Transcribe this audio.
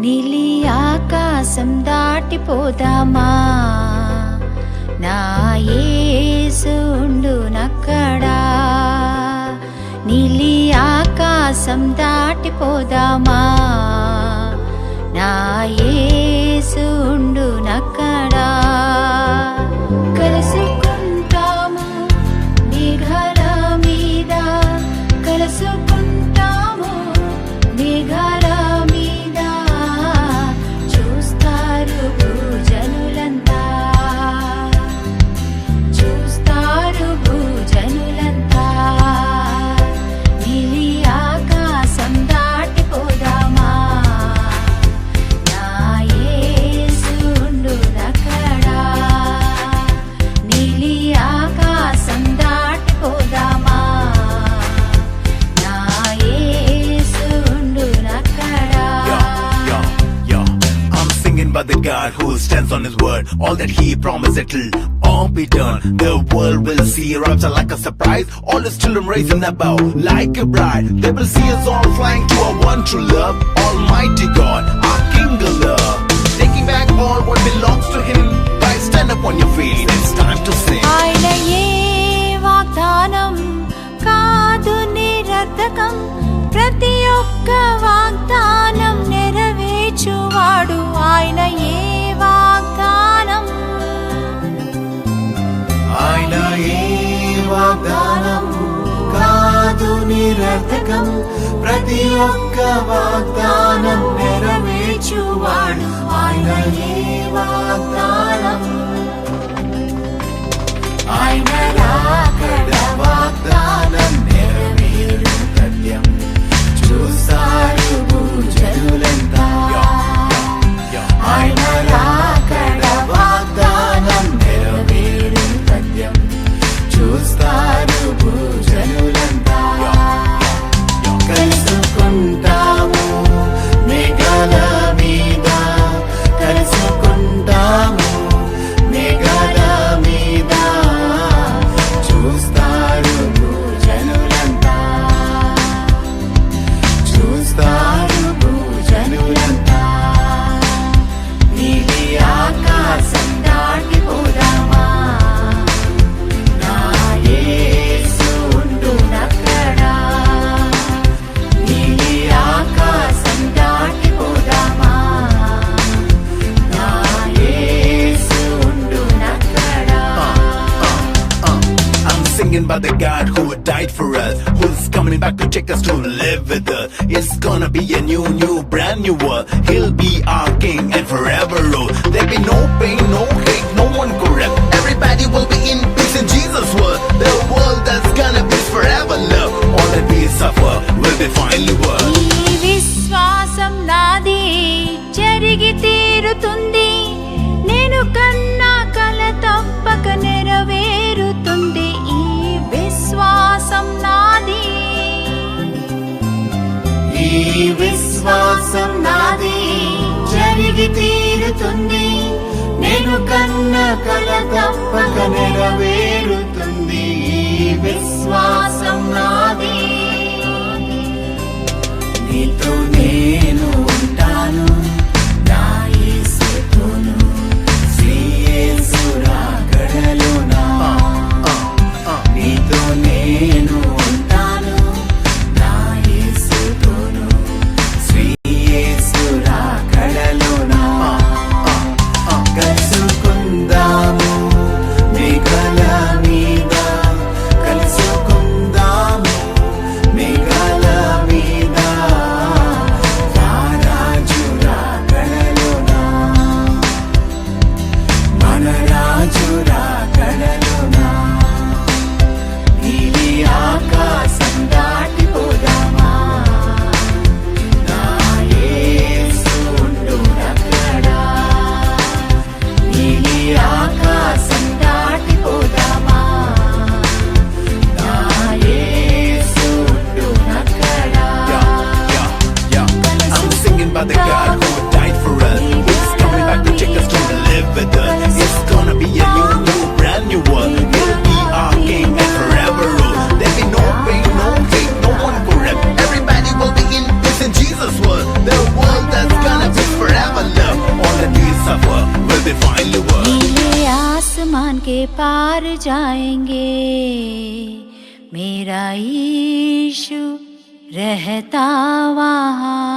నీలి ఆకాశం దాటిపోదామా? నా యేసుండు నక్కడా. నీలి ఆకాశం దాటిపోదామా? నా నక్క stands on his word. All that he promised it'll all be done. The world will see rapture like a surprise. All his children raising above like a bride. They will see us all flying to our one true love. Almighty God, our King of love. Taking back all what belongs to him. Guys, stand up on your feet. It's time to sing. ఆయన ఏ వాగ్దానం కాదు నిరర్ధకం ప్రతి ఒక్క వాగ్దానం నెరవేర్చువాడు ఆయన ఏ నిరర్థకం ప్రతి ఒక్క వాగ్దానం నెరవేర్చువాడు. ఆయన ఏ వాగ్దానం who's coming back to take us to live with us. It's gonna be a new, new, brand new world. He'll be our king and forever rule. There'll be no pain, no hate, no one corrupt. Everybody will be in విశ్వాసం నాది. జరిగి తీరుతుంది. నేను కన్న కల తప్పక నెరవేరుతుంది. విశ్వాసం के पार जाएँगे मेरा यीशु रहता वहाँ.